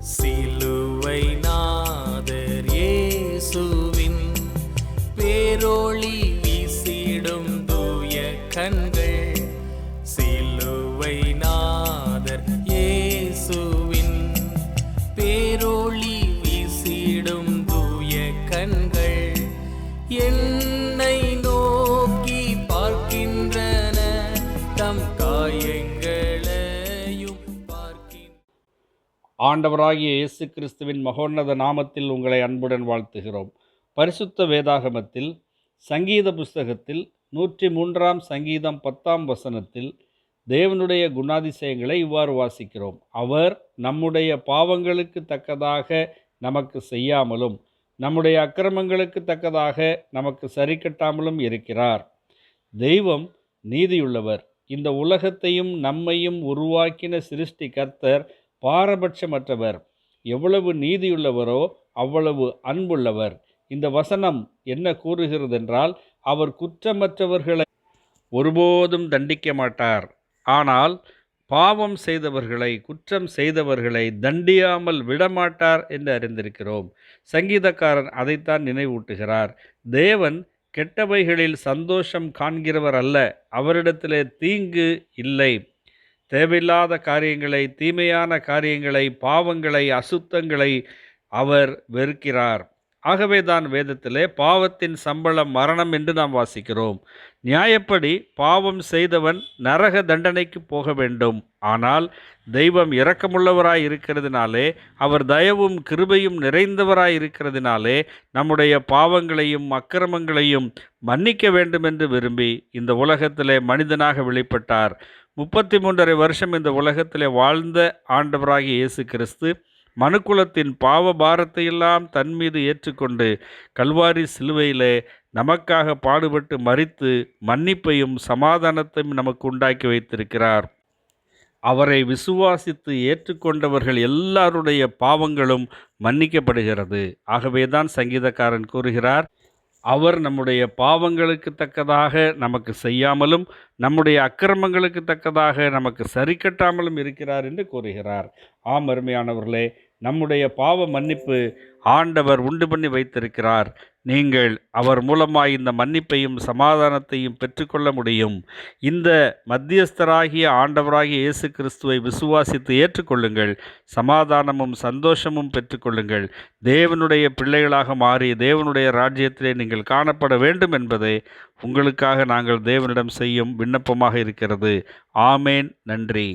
சிலுவை நாதர் இயேசுவின் பேரொளி வீசிடும் தூய கண்கள். சிலுவை நாதர் இயேசுவின் பேரொளி வீசிடும் தூய கண்கள். என்னை நோக்கி பார்க்கின்றன தம் காயங்கள் ஆண்டவராகிய இயேசு கிறிஸ்துவின் மகோன்னத நாமத்தில் உங்களை அன்புடன் வாழ்த்துகிறோம். பரிசுத்த வேதாகமத்தில் சங்கீத புஸ்தகத்தில் நூற்றி மூன்றாம் சங்கீதம் பத்தாம் வசனத்தில் தேவனுடைய குணாதிசயங்களை இவ்வாறு வாசிக்கிறோம். அவர் நம்முடைய பாவங்களுக்கு தக்கதாக நமக்கு செய்யாமலும் நம்முடைய அக்கிரமங்களுக்கு தக்கதாக நமக்கு சரி கட்டாமலும் இருக்கிறார். தெய்வம் நீதியுள்ளவர். இந்த உலகத்தையும் நம்மையும் உருவாக்கின சிருஷ்டி கர்த்தர் பாரபட்சமற்றவர். எவ்வளவு நீதியுள்ளவரோ அவ்வளவு அன்புள்ளவர். இந்த வசனம் என்ன கூறுகிறதென்றால் அவர் குற்றமற்றவர்களை ஒருபோதும் தண்டிக்க மாட்டார். ஆனால் பாவம் செய்தவர்களை குற்றம் செய்தவர்களை தண்டியாமல் விடமாட்டார் என்று அறிந்திருக்கிறோம். சங்கீதக்காரன் அதைத்தான் நினைவூட்டுகிறார். தேவன் கெட்டவைகளில் சந்தோஷம் காண்கிறவர் அல்ல அவரிடத்திலே தீங்கு இல்லை. தேவையில்லாத காரியங்களை தீமையான காரியங்களை பாவங்களை அசுத்தங்களை அவர் வெறுக்கிறார். ஆகவே தான் வேதத்திலே பாவத்தின் சம்பளம் மரணம் என்று நாம் வாசிக்கிறோம். நியாயப்படி பாவம் செய்தவன் நரக தண்டனைக்கு போக வேண்டும். ஆனால் தெய்வம் இரக்கமுள்ளவராய் இருக்கிறதுனாலே அவர் தயவும் கிருபையும் நிறைந்தவராய் இருக்கிறதுனாலே நம்முடைய பாவங்களையும் அக்கிரமங்களையும் மன்னிக்க வேண்டும் என்று விரும்பி இந்த உலகத்திலே மனிதனாக வெளிப்பட்டார். முப்பத்தி மூன்றரை வருஷம் இந்த உலகத்திலே வாழ்ந்த ஆண்டவராகிய இயேசு கிறிஸ்து மனுக்குலத்தின் பாவ பாரத்தையெல்லாம் தன் மீது ஏற்றுக்கொண்டு கல்வாரி சிலுவையிலே நமக்காக பாடுபட்டு மறித்து மன்னிப்பையும் சமாதானத்தையும் நமக்கு உண்டாக்கி வைத்திருக்கிறார். அவரை விசுவாசித்து ஏற்றுக்கொண்டவர்கள் எல்லாருடைய பாவங்களும் மன்னிக்கப்படுகிறது. ஆகவே தான் சங்கீதக்காரன் கூறுகிறார் அவர் நம்முடைய பாவங்களுக்கு தக்கதாக நமக்கு செய்யாமலும் நம்முடைய அக்கிரமங்களுக்கு தக்கதாக நமக்கு சரி கட்டாமலும் இருக்கிறார் என்று கூறுகிறார். ஆம் அருமையானவர்களே நம்முடைய பாவ மன்னிப்பு ஆண்டவர் உண்டு பண்ணி வைத்திருக்கிறார். நீங்கள் அவர் மூலமாய் இந்த மன்னிப்பையும் சமாதானத்தையும் பெற்றுக்கொள்ள முடியும். இந்த மத்தியஸ்தராகிய ஆண்டவராகிய இயேசு கிறிஸ்துவை விசுவாசித்து ஏற்றுக்கொள்ளுங்கள். சமாதானமும் சந்தோஷமும் பெற்றுக்கொள்ளுங்கள். தேவனுடைய பிள்ளைகளாக மாறி தேவனுடைய ராஜ்யத்திலே நீங்கள் காணப்பட வேண்டும் என்பதை உங்களுக்காக நாங்கள் தேவனிடம் செய்யும் விண்ணப்பமாக இருக்கிறது. ஆமேன். நன்றி.